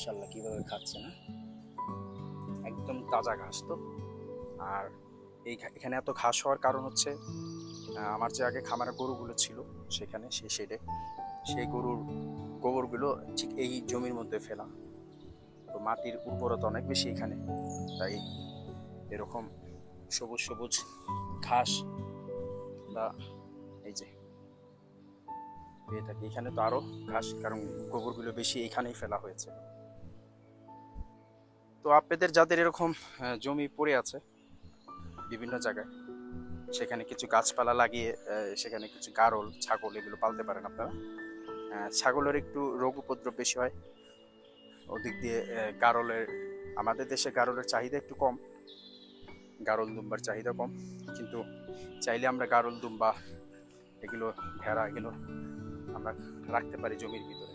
মাশাল্লাহ কীভাবে খাচ্ছে না একদম তাজা ঘাস তো। আর এই এখানে এত ঘাস হওয়ার কারণ হচ্ছে আমার যে আগে খামারে গরুগুলো ছিল সেখানে, সে শেডে সেই গরুর গোবরগুলো ঠিক এই জমির মধ্যে ফেলা তো মাটির উর্বরতা অনেক বেশি এখানে, তাই এরকম সবুজ সবুজ ঘাস বা এই যে পেয়ে থাকি। এখানে তো আরও ঘাস, কারণ গোবরগুলো বেশি এখানেই ফেলা হয়েছে। তো আপনাদের যাদের এরকম জমি পড়ে আছে বিভিন্ন জায়গায়, সেখানে কিছু গাছপালা লাগিয়ে সেখানে কিছু গারল, ছাগল এগুলো পালতে পারেন আপনারা। ছাগলের একটু রোগ উপদ্রব বেশি হয়। ওদিক দিয়ে গারলের, আমাদের দেশে গারলের চাহিদা একটু কম। গারল দুম্বার চাহিদা কম। কিন্তু চাইলে আমরা গারল দুম্বা, এগুলো, ভেড়া এগুলো আমরা রাখতে পারি জমির ভিতরে।